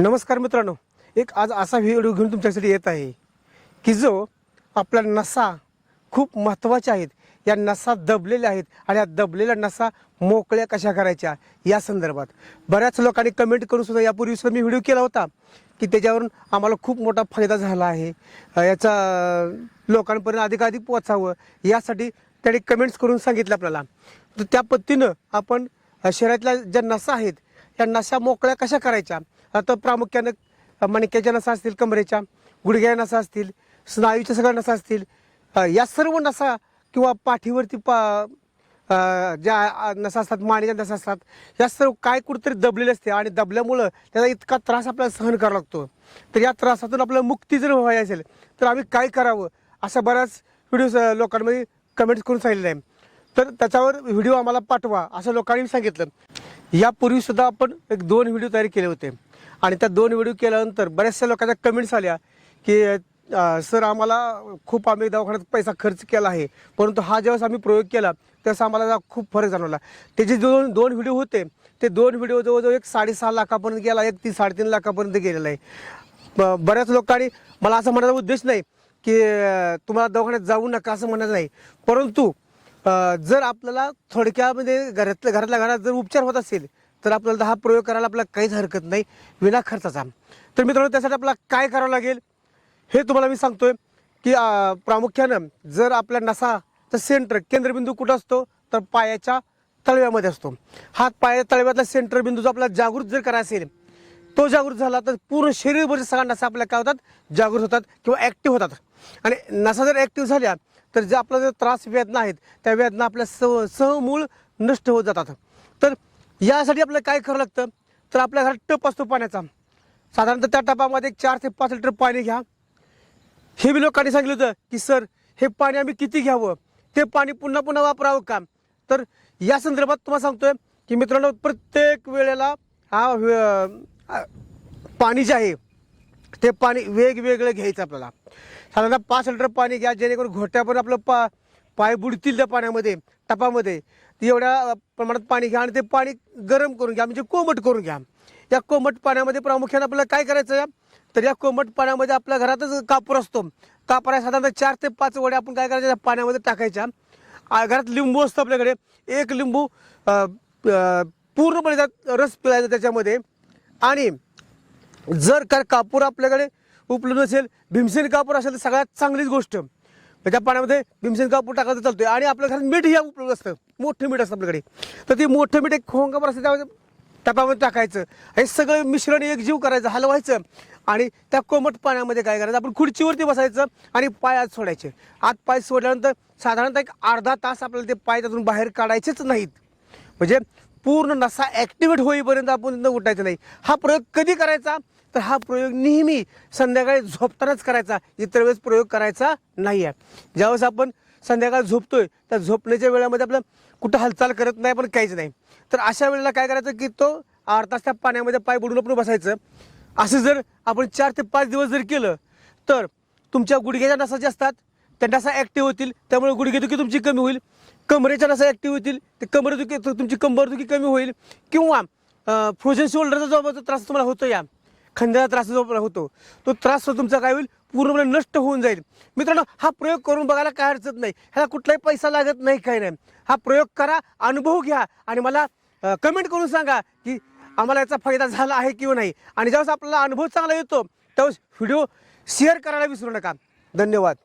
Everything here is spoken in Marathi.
नमस्कार मित्रांनो. एक आज असा व्हिडिओ घेऊन तुमच्यासाठी येत आहे की जो आपला नसा खूप महत्त्वाच्या आहेत. या नसा दबलेल्या आहेत आणि या दबलेल्या नसा मोकळ्या कशा करायच्या या संदर्भात. बऱ्याच लोकांनी कमेंट करून सुद्धा यापूर्वी सुद्धा मी व्हिडिओ केला होता की त्याच्यावरून आम्हाला खूप मोठा फायदा झाला आहे. याचा लोकांपर्यंत अधिकाधिक पोचावं यासाठी त्याने कमेंट्स करून सांगितलं आपल्याला. तर त्या पद्धतीनं आपण शहरातल्या शरीरातल्या ज्या नसा आहेत या नसा मोकळ्या कशा करायच्या? आता प्रामुख्यानं मणक्याच्या नसा असतील कमरेच्या गुडघ्या नसा असतील स्नायूच्या सगळ्या नसा असतील या सर्व नसा किंवा पाठीवरती पा ज्या नसा असतात मानेच्या नसा असतात या सर्व काय कुठेतरी दबलेले असते आणि दबल्यामुळं त्याचा इतका त्रास आपल्याला सहन करावा लागतो. तर या त्रासातून आपल्याला मुक्ती जर व्हायची असेल तर आम्ही काय करावं? अशा बऱ्याच व्हिडिओ लोकांमध्ये कमेंट्स करून सांगितलेलं आहे. तर त्याच्यावर व्हिडिओ आम्हाला पाठवा असं लोकांनी सांगितलं. यापूर्वीसुद्धा आपण एक दोन व्हिडिओ तयार केले होते. आणि त्या दोन व्हिडिओ केल्यानंतर बऱ्याचशा लोकांच्या कमेंट्स आल्या की सर आम्हाला खूप आम्ही दवाखान्यात पैसा खर्च केला आहे परंतु हा ज्यावेळेस आम्ही प्रयोग केला त्यावेळेस आम्हाला खूप फरक जाणवला. त्याचे दोन दोन व्हिडिओ होते ते दोन व्हिडिओ जवळजवळ एक साडेसहा लाखापर्यंत गेला एक ती साडेतीन लाखापर्यंत गेलेला आहे. ब- बऱ्याच लोकांनी मला असं म्हणायचा उद्देश नाही की तुम्हाला दवाखान्यात जाऊ नका असं म्हणायचं नाही. परंतु जर आपल्याला थोडक्यामध्ये घरातल्या घरातल्या घरात जर उपचार होत असेल तर आपल्याला हा प्रयोग करायला आपल्याला काहीच हरकत नाही विना खर्चाचा. तर मित्रांनो त्यासाठी आपल्याला काय करावं लागेल? हे तुम्हाला मी सांगतोय की प्रामुख्यानं जर आपल्या नसाचं सेंटर केंद्रबिंदू कुठं असतो? तर पायाच्या तळव्यामध्ये असतो. हात पाया तळव्यातला सेंटर बिंदू जो आपला जागृत जर करायचा असेल तो जागृत झाला तर पूर्ण शरीरभर सगळ्या नसा आपल्या काय होतात? जागृत होतात किंवा ॲक्टिव्ह होतात. आणि नसा जर ॲक्टिव्ह झाल्या तर जे आपला जर त्रास वेदना आहेत त्या वेदना आपल्या स सहमूळ नष्ट होत जातात. तर यासाठी आपल्याला काय करावं लागतं? तर आपल्या घरात टप असतो पाण्याचा. साधारणतः त्या टपामध्ये एक चार ते पाच लिटर पाणी घ्या. हे बी लोकांनी सांगितलं होतं की सर हे पाणी आम्ही किती घ्यावं? ते पाणी पुन्हा पुन्हा वापरावं का? तर या संदर्भात तुम्हाला सांगतोय की मित्रांनो प्रत्येक वेळेला हा पाणी जे आहे ते पाणी वेगवेगळं घ्यायचं आपल्याला. साधारणतः पाच लिटर पाणी घ्या जेणेकरून घोट्यापर्यंत आपलं पा पाय बुडतील त्या पाण्यामध्ये टपामध्ये. ती एवढ्या प्रमाणात पाणी घ्या आणि ते पाणी गरम करून घ्या म्हणजे कोमट करून घ्या. या कोमट पाण्यामध्ये प्रामुख्याने आपल्याला काय करायचं आहे? तर या कोमट पाण्यामध्ये आपल्या घरातच कापूर असतो. कापूर आहे साधारणतः चार ते पाच वड्या आपण काय करायच्या पाण्यामध्ये टाकायच्या. घरात लिंबू असतं आपल्याकडे. एक लिंबू पूर्णपणे त्यात रस पिळायचा त्याच्यामध्ये. आणि जर का कापूर आपल्याकडे उपलब्ध असेल भीमसेन कापूर असेल तर सगळ्यात चांगलीच गोष्ट. मग त्या पाण्यामध्ये भीमसेन कापूर टाकायचं चालतोय. आणि आपल्या घरात मीठ हे उपलब्ध असतं. मोठं मीठ असतं आपल्याकडे. तर ते मोठं मीठ एक खोंगावर असतं त्यामध्ये टपामध्ये टाकायचं. हे सगळं मिश्रण एकजीव करायचं हलवायचं. आणि त्या कोमट पाण्यामध्ये काय करायचं आपण खुर्चीवरती बसायचं आणि पाय आत सोडायचे. आत पाय सोडल्यानंतर साधारणतः एक अर्धा तास आपल्याला ते पाय त्यातून बाहेर काढायचेच नाहीत. म्हणजे पूर्ण नसा ॲक्टिवेट होईपर्यंत आपण उठायचं नाही. हा प्रयोग कधी करायचा? तर हा प्रयोग नेहमी संध्याकाळी झोपतानाच करायचा. इतर वेळेस प्रयोग करायचा नाही आहे ज्यावेळेस आपण संध्याकाळी झोपतोय त्या झोपण्याच्या वेळामध्ये आपलं कुठं हालचाल करत नाही पण काहीच नाही. तर अशा वेळेला काय करायचं की तो अर्धा तास त्या पाण्यामध्ये पाय बुडून आपण बसायचं. असं जर आपण चार ते पाच दिवस जर केलं तर तुमच्या गुडघ्याच्या नसा ज्या असतात त्या नसा ॲक्टिव्ह होतील. त्यामुळे गुडघेदुखी तुमची कमी होईल. कमरेच्या नसा ॲक्टिव्ह होतील. ते कमरेदुखी तुमची कंबरदुखी कमी होईल. किंवा फ्रोझन शोल्डरचा जो त्रास तुम्हाला होतो या खांद्याचा त्रास जो होतो तो त्रास तुमचा काय होईल? पूर्णपणे नष्ट होऊन जाईल. मित्रांनो हा प्रयोग करून बघायला काय अडचण नाही. ह्याला कुठलाही पैसा लागत नाही काही नाही. हा प्रयोग करा अनुभव घ्या आणि मला कमेंट करून सांगा की आम्हाला याचा फायदा झाला आहे किंवा नाही. आणि ज्यावेळेस आपल्याला अनुभव चांगला येतो त्यावेळेस व्हिडिओ शेअर करायला विसरू नका. धन्यवाद.